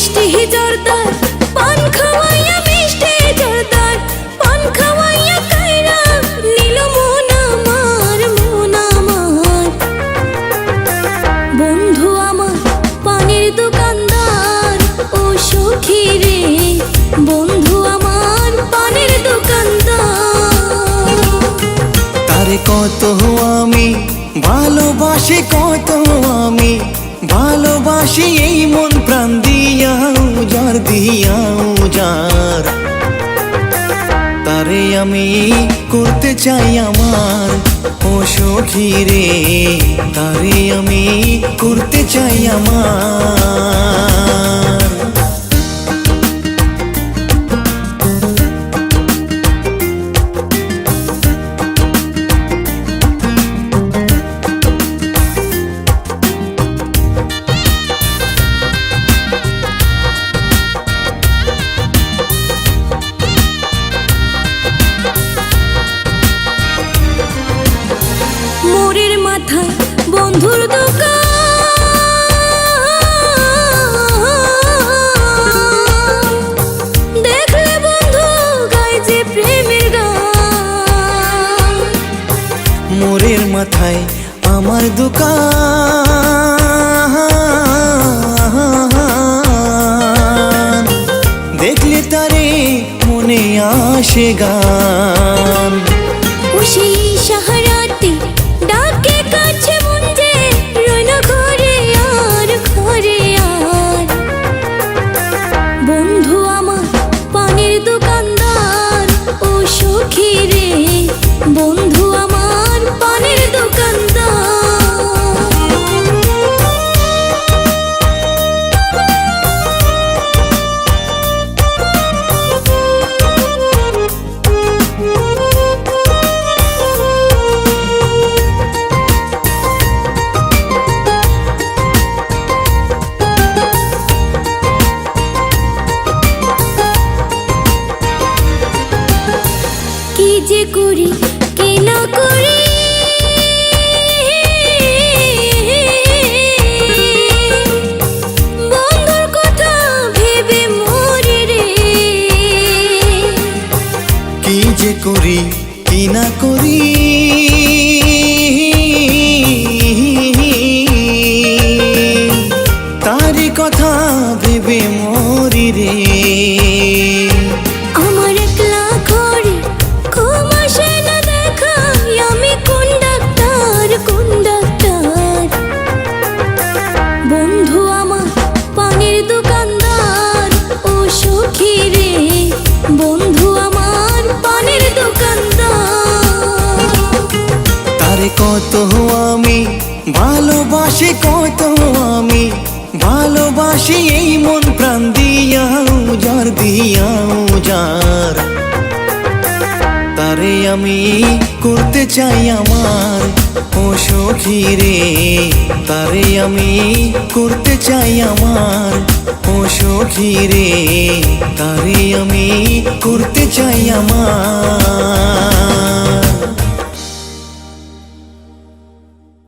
মিষ্টি জোরদার পান খাওয়াইয়া মিষ্টি পান খাওয়াইয়া কাইরা নিল মন দোকানদার, ও বন্ধু আমার, পানের দোকানদার। তারে কত আমি, ভালোবাসি কত আমি ভালোবাসি এই মন প্রাণ দিয়া উজার দিয়া উজার তারে আমি করতে চাই আমার ও সখী রে তারে আমি করতে চাই আমার। মাথায় আমার দোকান। দেখলে তারে মনে আসে গান। সেই কাছে ঘরে আর আর। বন্ধু দোকানদার বন্ধু রে। আমার একলা ঘরে ঘুম আসে না দেখাই আমি কোন ডাক্তার কোন ডাক্তার? বন্ধু আমার পানের দোকানদার ও সখী রে। বন্ধু আমার পানের দোকানদার। তারে কত আমি ভালোবাসি কত আমি ভালোবাসি এই মন প্রাণ দিয়া উজার দিয়া উজার তারে আমি করতে চাই আমার ও সখী রে। তারে আমি করতে চাই আমার ও সখী রে। তারে আমি করতে চাই আমার।